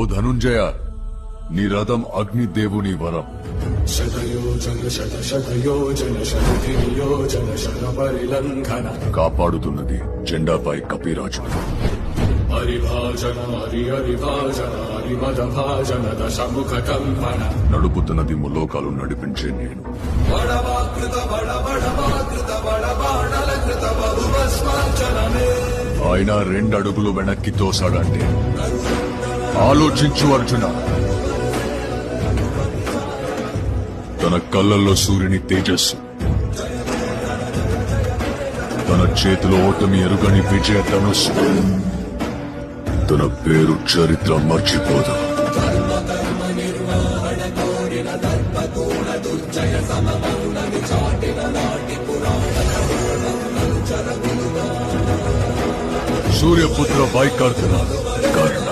ఓ ధనుంజయ నీ రథం అగ్నిదేవుని వరం కాపాడుతున్నది జెండాపై కపిరాజు. నడుపుతున్నది ములోకాలు నడిపించే నేను. ఆయన రెండు అడుగులు వెనక్కి తోసాడంటే. ఆలోచించు అర్జున. తన కళ్ళల్లో సూర్యుని తేజస్సు. తన చేతిలో ఓటమి ఎరుగని విజయ ధనుస్సు. తన పేరు చరిత్ర మర్చిపోదు. సూర్యపుత్ర వైకర్తన కారణం